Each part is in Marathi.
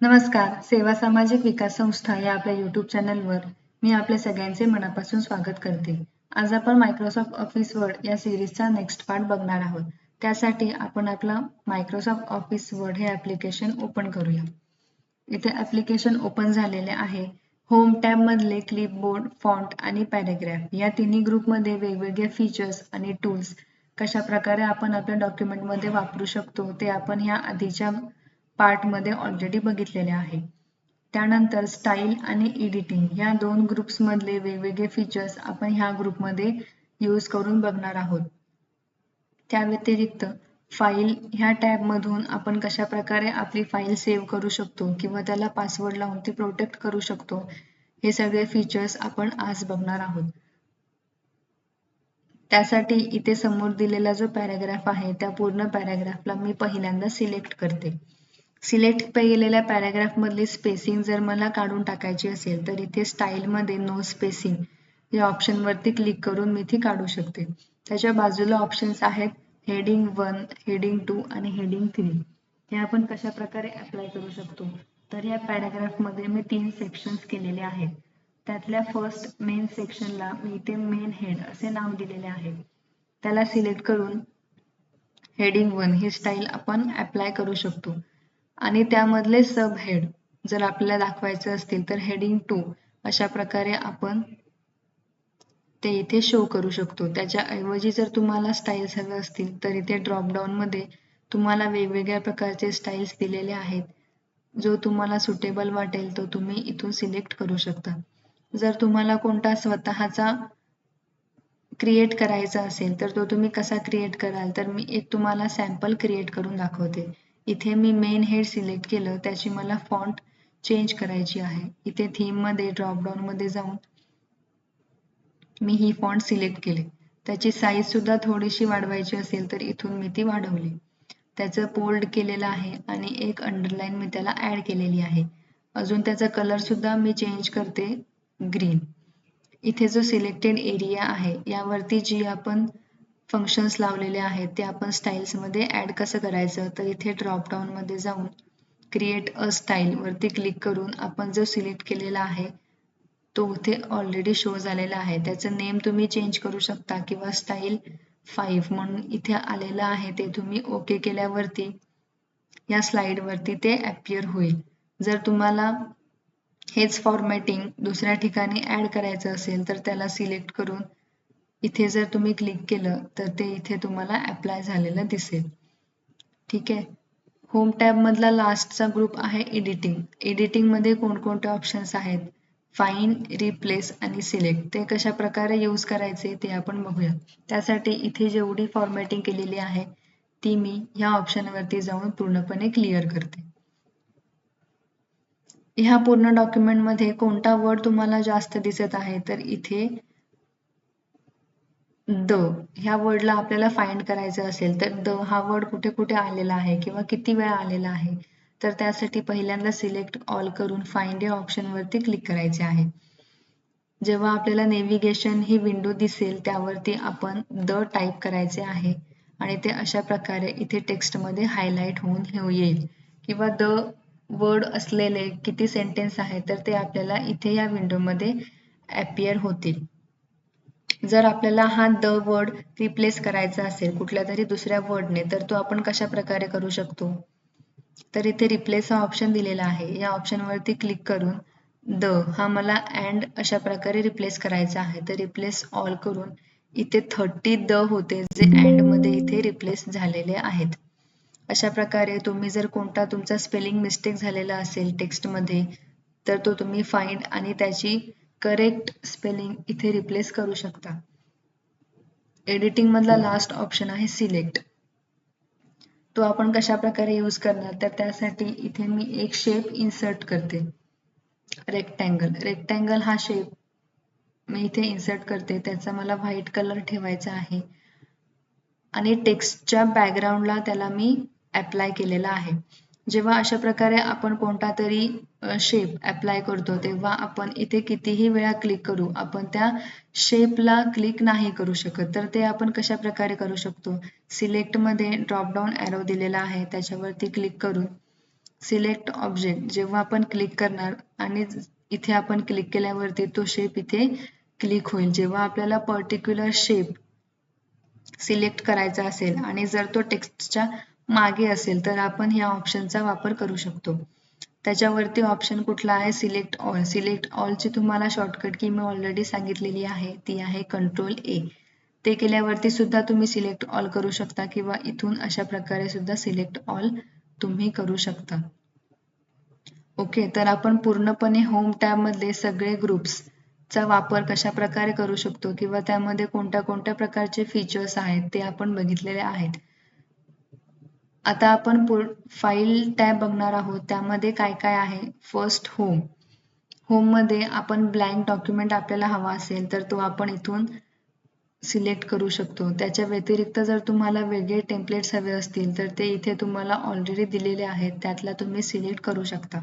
नमस्कार सेवा सामाजिक विकास संस्था या आपल्या युट्यूब चॅनलवर मी आपल्या सगळ्यांचे मनापासून स्वागत करते. आज आपण मायक्रोसॉफ्ट ऑफिस वर्ड या सिरीजचा नेक्स्ट पार्ट बघणार आहोत. त्यासाठी आपण आपला मायक्रोसॉफ्ट ऑफिस वर्ड हे ऍप्लिकेशन ओपन करूया. इथे ऍप्लिकेशन ओपन झालेले आहे. होम टॅब मधले क्लिपबोर्ड फॉन्ट आणि पॅरेग्राफ या तिन्ही ग्रुपमध्ये वेगवेगळे फीचर्स आणि टूल्स कशा प्रकारे आपण आपल्या डॉक्युमेंटमध्ये वापरू शकतो ते आपण ह्या आधीच्या पार्टमध्ये ऑलरेडी बघितलेले आहे. त्यानंतर स्टाईल आणि एडिटिंग या दोन ग्रुप्समधले वेगवेगळे फीचर्स आपण ह्या ग्रुपमध्ये यूज करून बघणार आहोत. त्या व्यतिरिक्त फाईल ह्या टॅब मधून आपण कशा प्रकारे आपली फाईल सेव्ह करू शकतो किंवा त्याला पासवर्ड लावून ती प्रोटेक्ट करू शकतो हे सगळे फीचर्स आपण आज बघणार आहोत. त्यासाठी इथे समोर दिलेला जो पॅराग्राफ आहे त्या पूर्ण पॅराग्राफला मी पहिल्यांदा सिलेक्ट करते. सिलेक्ट केलेल्या पॅराग्राफ मधली स्पेसिंग जर मला काढून टाकायची असेल तर इथे स्टाईल मध्ये नो स्पेसिंग या ऑप्शन वरती क्लिक करून मी ती काढू शकते. त्याच्या बाजूला ऑप्शन्स आहेत हेडिंग वन हेडिंग टू आणि हेडिंग थ्री हे आपण कशा प्रकारे अप्लाय करू शकतो? तर या पॅराग्राफमध्ये मी तीन सेक्शन्स केलेले आहेत. त्यातल्या फर्स्ट मेन सेक्शनला मी इथे मेन हेड असे नाव दिलेले आहे. त्याला सिलेक्ट करून हेडिंग वन ही स्टाईल आपण अप्लाय करू शकतो. आणि त्यामधले सब हेड जर आपल्याला दाखवायचे असतील तर हेडिंग टू अशा प्रकारे आपण ते इथे शो करू शकतो. त्याच्या ऐवजी जर तुम्हाला स्टाईल्स हवे असतील तर इथे ड्रॉपडाऊनमध्ये तुम्हाला वेगवेगळ्या प्रकारचे स्टाईल्स दिलेले आहेत. जो तुम्हाला सुटेबल वाटेल तो तुम्ही इथून सिलेक्ट करू शकता. जर तुम्हाला कोणता स्वतःचा क्रिएट करायचा असेल तर तो तुम्ही कसा क्रिएट कराल? तर मी एक तुम्हाला सॅम्पल क्रिएट करून दाखवते. इथे मी मेन हेड सिलेक्ट केलं त्याची मला फॉन्ट चेंज करायची आहे. इथे थीममध्ये ड्रॉपडाऊन मध्ये जाऊन मी ही फॉन्ट सिलेक्ट केले. त्याची साईज सुद्धा थोडीशी वाढवायची असेल तर इथून मी ती वाढवली. त्याचं पोल्ड केलेलं आहे आणि एक अंडरलाईन मी त्याला ऍड केलेली आहे. अजून त्याचा कलर सुद्धा मी चेंज करते ग्रीन इथे जो सिलेक्टेड एरिया आहे यावरती जी आपण फंक्शन्स लावलेले आहेत ते आपण स्टाईल्समध्ये ॲड कसं करायचं? तर इथे ड्रॉपडाऊनमध्ये जाऊन क्रिएट अ स्टाईल वरती क्लिक करून आपण जो सिलेक्ट केलेला आहे तो इथे ऑलरेडी शो झालेला आहे. त्याचं नेम तुम्ही चेंज करू शकता किंवा स्टाईल फाईव्ह म्हणून इथे आलेलं आहे ते तुम्ही ओके केल्यावरती या स्लाईडवरती ते अपियर होईल. जर तुम्हाला हेच फॉर्मॅटिंग दुसऱ्या ठिकाणी ॲड करायचं असेल तर त्याला सिलेक्ट करून इथे जर तुम्ही क्लिक केलं तर ते इथे तुम्हाला अप्लाय झालेलं दिसेल. ठीक आहे? होम टॅब मधला लास्टचा ग्रुप आहे एडिटिंग एडिटिंगमध्ये कोणकोणते ऑप्शन्स आहेत? फाईन रिप्लेस आणि सिलेक्ट ते कशा प्रकारे यूज करायचे ते आपण बघूया. त्यासाठी इथे जेवढी फॉर्मॅटिंग केलेली आहे ती मी ह्या ऑप्शनवरती जाऊन पूर्णपणे क्लिअर करते. ह्या पूर्ण डॉक्युमेंटमध्ये कोणता वर्ड तुम्हाला जास्त दिसत आहे तर इथे द ह्या वर्डला आपल्याला फाइंड करायचं असेल तर द हा वर्ड कुठे कुठे आलेला आहे किंवा किती वेळा आलेला आहे तर त्यासाठी पहिल्यांदा सिलेक्ट ऑल करून फाइंड या ऑप्शन वरती क्लिक करायचे आहे. जेव्हा आपल्याला नेव्हिगेशन ही विंडो दिसेल त्यावरती आपण द टाईप करायचे आहे आणि ते अशा प्रकारे इथे टेक्स्टमध्ये हायलाइट होऊन येईल. किंवा द वर्ड असलेले किती सेंटेन्स आहे तर ते आपल्याला इथे या विंडोमध्ये अपियर होतील. जर आपल्याला हा द वर्ड रिप्लेस करायचा असेल कुठल्या तरी दुसऱ्या वर्डने तर तो आपण कशा प्रकारे करू शकतो? तर इथे रिप्लेस हा ऑप्शन दिलेला आहे. या ऑप्शन वरती क्लिक करून द हा मला अँड अशा प्रकारे रिप्लेस करायचा आहे. तर रिप्लेस ऑल करून इथे थर्टी द होते जे अँडमध्ये इथे रिप्लेस झालेले आहेत. अशा प्रकारे तुम्ही जर कोणता तुमचा स्पेलिंग मिस्टेक झालेला असेल टेक्स्टमध्ये तर तो तुम्ही फाइंड आणि त्याची करेक्ट स्पेलिंग इथे रिप्लेस करू शकता. एडिटिंग मधला लास्ट ऑप्शन आहे सिलेक्ट तो आपण कशा प्रकारे यूज करणार? तर त्यासाठी इथे मी एक शेप इन्सर्ट करते. रेक्टँगल रेक्टँगल हा शेप मी इथे इन्सर्ट करते. त्याचा मला व्हाईट कलर ठेवायचा आहे. आणि टेक्स्टच्या बॅकग्राऊंडला त्याला मी अप्लाय केलेला आहे. जेव्हा अशा प्रकारे आपण कोणता तरी शेप अप्लाय करतो तेव्हा आपण इथे कितीही वेळा क्लिक करू आपण त्या शेपला क्लिक नाही करू शकत. तर ते आपण कशा प्रकारे करू शकतो? सिलेक्टमध्ये ड्रॉपडाऊन ॲरो दिलेला आहे त्याच्यावरती क्लिक करून. सिलेक्ट ऑब्जेक्ट जेव्हा आपण क्लिक करणार आणि इथे आपण क्लिक केल्यावरती तो शेप इथे क्लिक होईल. जेव्हा आपल्याला पर्टिक्युलर शेप सिलेक्ट करायचा असेल आणि जर तो टेक्स्टच्या मागे असेल तर आपण ह्या ऑप्शनचा वापर करू शकतो. त्याच्यावरती ऑप्शन कुठला आहे? सिलेक्ट ऑल सिलेक्ट ऑलची तुम्हाला शॉर्टकट की मी ऑलरेडी सांगितलेली आहे ती आहे कंट्रोल ए ते केल्यावरती सुद्धा तुम्ही सिलेक्ट ऑल करू शकता किंवा इथून अशा प्रकारे सुद्धा सिलेक्ट ऑल तुम्ही करू शकता. ओके तर आपण पूर्णपणे होम टॅबमधले सगळे ग्रुप्स चा वापर कशा प्रकारे करू शकतो? किंवा त्यामध्ये कोणत्या कोणत्या प्रकारचे फीचर्स आहेत ते आपण बघितलेले आहेत. आता आपण फाईल टॅब बघणार आहोत. त्यामध्ये काय काय आहे? फर्स्ट होम होममध्ये आपण ब्लँक डॉक्युमेंट आपल्याला हवा असेल तर तो आपण इथून सिलेक्ट करू शकतो. त्याच्या व्यतिरिक्त जर तुम्हाला वेगळे टेम्पलेट्स हवे असतील तर ते इथे तुम्हाला ऑलरेडी दिलेले आहेत. त्यातला तुम्ही सिलेक्ट करू शकता.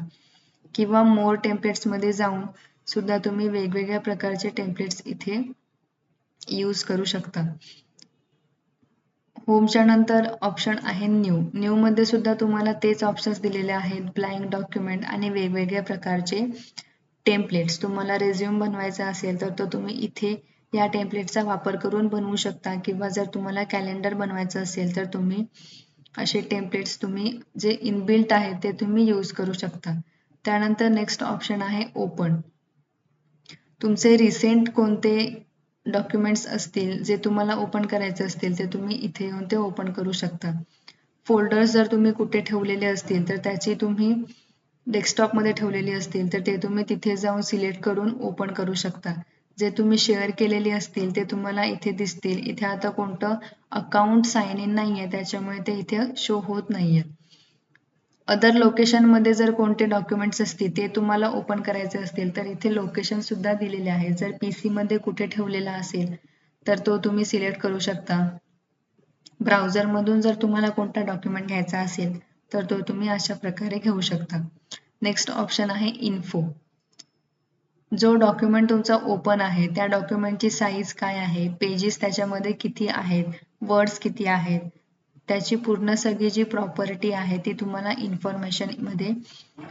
किंवा मोर टेम्पलेट्समध्ये जाऊन सुद्धा तुम्ही वेगवेगळ्या प्रकारचे टेम्पलेट्स इथे यूज करू शकता. होमच्या नंतर ऑप्शन आहे न्यू न्यू मध्ये सुद्धा तुम्हाला तेच ऑप्शन्स दिलेले आहेत. ब्लँक डॉक्युमेंट आणि वेगवेगळ्या प्रकारचे टेम्पलेट्स तुम्हाला रेझ्युम बनवायचा असेल तर तो तुम्ही इथे या टेम्पलेटचा वापर करून बनवू शकता. किंवा जर तुम्हाला कॅलेंडर बनवायचं असेल तर तुम्ही असे टेम्पलेट्स तुम्ही जे इनबिल्ट आहेत ते तुम्ही यूज करू शकता. त्यानंतर नेक्स्ट ऑप्शन आहे ओपन तुमचे रिसेंट कोणते डॉक्युमेंट्स असतील जे तुम्हाला ओपन करायचे असतील ते तुम्ही इथे येऊन ते ओपन करू शकता. फोल्डर्स जर तुम्ही कुठे ठेवलेले असतील तर त्याची तुम्ही डेस्कटॉपमध्ये ठेवलेली असतील तर ते तुम्ही तिथे जाऊन सिलेक्ट करून ओपन करू शकता. जे तुम्ही शेअर केलेले असतील ते तुम्हाला इथे दिसतील. इथे आता कोणतं अकाउंट साइन इन नाहीये त्याच्यामुळे ते इथे शो होत नाहीये अदर लोकेशनमध्ये जर कोणते डॉक्युमेंट्स असतील ते तुम्हाला ओपन करायचे असतील तर इथे लोकेशन सुद्धा दिलेले आहे. जर पी मध्ये कुठे ठेवलेला असेल तर तो तुम्ही सिलेक्ट करू शकता. ब्राउझरमधून जर तुम्हाला कोणता डॉक्युमेंट घ्यायचा असेल तर तो तुम्ही अशा प्रकारे घेऊ शकता. नेक्स्ट ऑप्शन आहे इन्फो जो डॉक्युमेंट तुमचा ओपन आहे त्या डॉक्युमेंटची साईज काय आहे? पेजेस त्याच्यामध्ये किती आहेत? वर्ड्स किती आहेत? त्याची पूर्ण सगळी जी प्रॉपर्टी आहे ती तुम्हाला इन्फॉर्मेशनमध्ये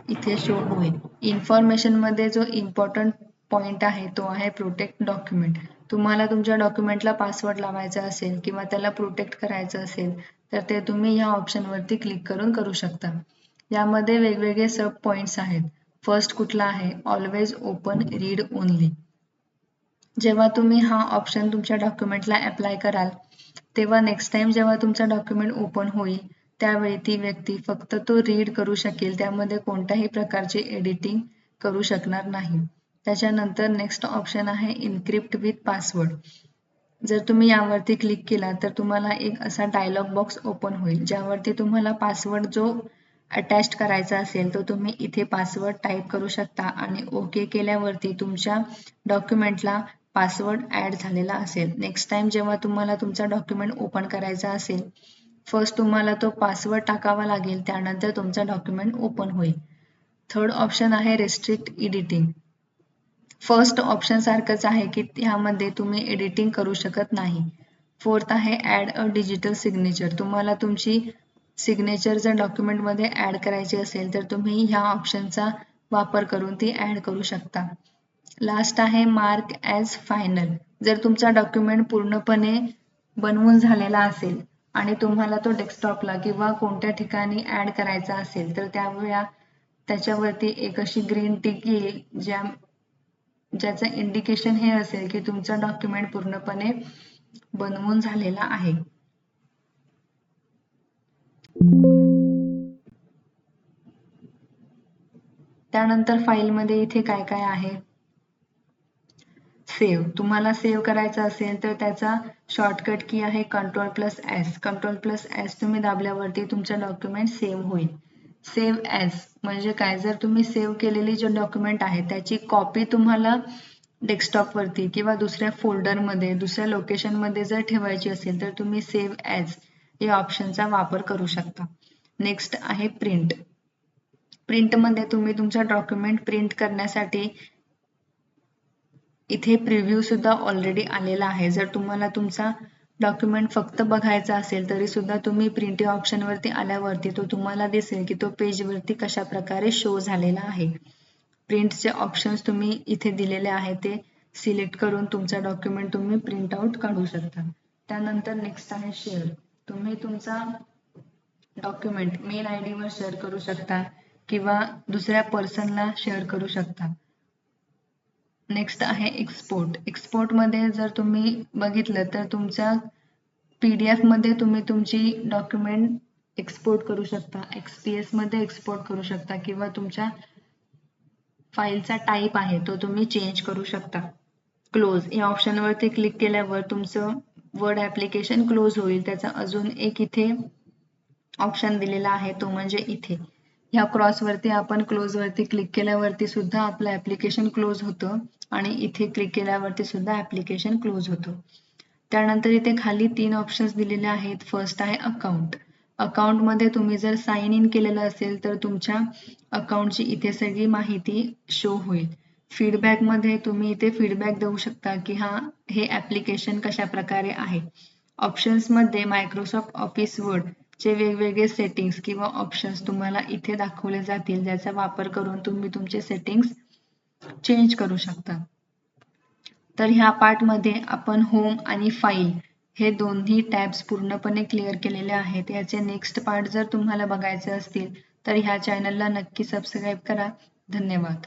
इथे शो होईल. इन्फॉर्मेशनमध्ये जो इम्पॉर्टंट पॉइंट आहे तो आहे प्रोटेक्ट डॉक्युमेंट तुम्हाला तुमच्या डॉक्युमेंटला पासवर्ड लावायचा असेल किंवा त्याला प्रोटेक्ट करायचं असेल तर ते तुम्ही या ऑप्शनवरती क्लिक करून करू शकता. यामध्ये वेगवेगळे सब पॉइंट्स आहेत. फर्स्ट कुठला आहे? ऑलवेज ओपन रीड ओनली जेव्हा तुम्ही हा ऑप्शन तुमच्या डॉक्युमेंटला अप्लाय कराल तेव्हा नेक्स्ट टाइम जेव्हा तुमचा डॉक्युमेंट ओपन होईल त्यावेळी ती व्यक्ती फक्त तो रीड करू शकेल त्यामध्ये कोणत्याही प्रकारचे एडिटिंग करू शकणार नाही. त्याच्यानंतर नेक्स्ट ऑप्शन आहे इनक्रिप्ट विथ पासवर्ड जर तुम्ही यावरती क्लिक केला तर तुम्हाला एक असा डायलॉग बॉक्स ओपन होईल ज्यावरती तुम्हाला पासवर्ड जो अटॅच करायचा असेल तो तुम्ही इथे पासवर्ड टाईप करू शकता आणि ओके केल्यावरती तुमच्या डॉक्युमेंटला पासवर्ड ऍड झालेला असेल. नेक्स्ट टाइम जेव्हा तुम्हाला तुमचा डॉक्युमेंट ओपन करायचा असेल फर्स्ट तुम्हाला तो पासवर्ड टाकावा लागेल त्यानंतर तुमचा डॉक्युमेंट ओपन होईल. थर्ड ऑप्शन आहे रिस्ट्रिक्ट एडिटिंग फर्स्ट ऑप्शन सारखंच आहे की त्यामध्ये तुम्ही एडिटिंग करू शकत नाही. फोर्थ आहे ऍड अ डिजिटल सिग्नेचर तुम्हाला तुमची सिग्नेचर जर डॉक्युमेंटमध्ये ऍड करायची असेल तर तुम्ही ह्या ऑप्शनचा वापर करून ती ऍड करू शकता. लास्ट आहे मार्क ॲज फायनल जर तुमचा डॉक्युमेंट पूर्णपणे बनवून झालेला असेल आणि तुम्हाला तो डेस्कटॉपला किंवा कोणत्या ठिकाणी ऍड करायचा असेल तर त्यावेळा त्याच्यावरती एक अशी ग्रीन टिक येईल ज्या ज्याचं इंडिकेशन हे असेल की तुमचा डॉक्युमेंट पूर्णपणे बनवून झालेला आहे. त्यानंतर फाईलमध्ये इथे काय काय आहे? सेव्ह तुम्हाला सेव्ह करायचं असेल तर त्याचा शॉर्टकट की आहे control plus S control plus S तुम्ही दाबल्यावरती तुमचं डॉक्युमेंट सेव्ह होईल. सेव्ह एस म्हणजे काय? जर तुम्ही सेव्ह केलेली जे डॉक्युमेंट आहे त्याची कॉपी तुम्हाला डेस्कटॉपवरती किंवा दुसऱ्या फोल्डरमध्ये दुसऱ्या लोकेशनमध्ये जर ठेवायची असेल तर तुम्ही सेव्ह एज या ऑप्शनचा वापर करू शकता. नेक्स्ट आहे प्रिंट प्रिंटमध्ये तुम्ही तुमचा डॉक्युमेंट प्रिंट करण्यासाठी इथे प्रिव्ह्यू सुद्धा ऑलरेडी आलेला आहे. जर तुम्हाला तुमचा डॉक्युमेंट फक्त बघायचा असेल तरी सुद्धा तुम्ही प्रिंटिंग ऑप्शनवरती आल्यावरती तो तुम्हाला दिसेल की तो पेजवरती कशा प्रकारे शो झालेला आहे. प्रिंटचे ऑप्शन्स तुम्ही इथे दिलेले आहे ते सिलेक्ट करून तुमचा डॉक्युमेंट तुम्ही प्रिंट आउट काढू शकता. त्यानंतर नेक्स्ट आहे शेअर तुम्ही तुमचा डॉक्युमेंट मेल आय वर शेअर करू शकता किंवा दुसऱ्या पर्सनला शेअर करू शकता. नेक्स्ट आहे एक्सपोर्ट एक्सपोर्टमध्ये जर तुम्ही बघितलं तर तुमच्या पी डी एफमध्ये तुम्ही तुमची डॉक्युमेंट एक्सपोर्ट करू शकता. एक्सपीएसमध्ये एक्सपोर्ट करू शकता किंवा तुमच्या फाईलचा टाईप आहे तो तुम्ही चेंज करू शकता. क्लोज या ऑप्शनवरती क्लिक केल्यावर तुमचं वर्ड ॲप्लिकेशन क्लोज होईल. त्याचा अजून एक इथे ऑप्शन दिलेला आहे तो म्हणजे इथे. ह्या क्रॉसवरती आपण क्लोजवरती क्लिक केल्यावरती सुद्धा आपलं ॲप्लिकेशन क्लोज होतं. आणि इथे क्लिक केल्यावरती सुद्धा ॲप्लिकेशन क्लोज होतो. त्यानंतर इथे खाली तीन ऑप्शन्स दिलेले आहेत. फर्स्ट आहे अकाउंट अकाउंटमध्ये तुम्ही जर साइन इन केलेलं असेल तर तुमच्या अकाउंटची इथे सगळी माहिती शो होईल. फीडबॅकमध्ये तुम्ही इथे फीडबॅक देऊ शकता की हा हे ॲप्लिकेशन कशा प्रकारे आहे ऑप्शन्समध्ये मायक्रोसॉफ्ट ऑफिस वर्ड चे वेगवेगळे सेटिंग्स किंवा ऑप्शन्स तुम्हाला इथे दाखवले जातील ज्याचा वापर करून तुम्ही तुमचे सेटिंग्स चेंज करू शकता. तर ह्या पार्टमध्ये आपण होम आणि फाईल हे दोन्ही टॅब्स पूर्णपणे क्लिअर केलेले आहेत. याचे नेक्स्ट पार्ट जर तुम्हाला बघायचे असतील तर ह्या चॅनलला नक्की सबस्क्राईब करा. धन्यवाद.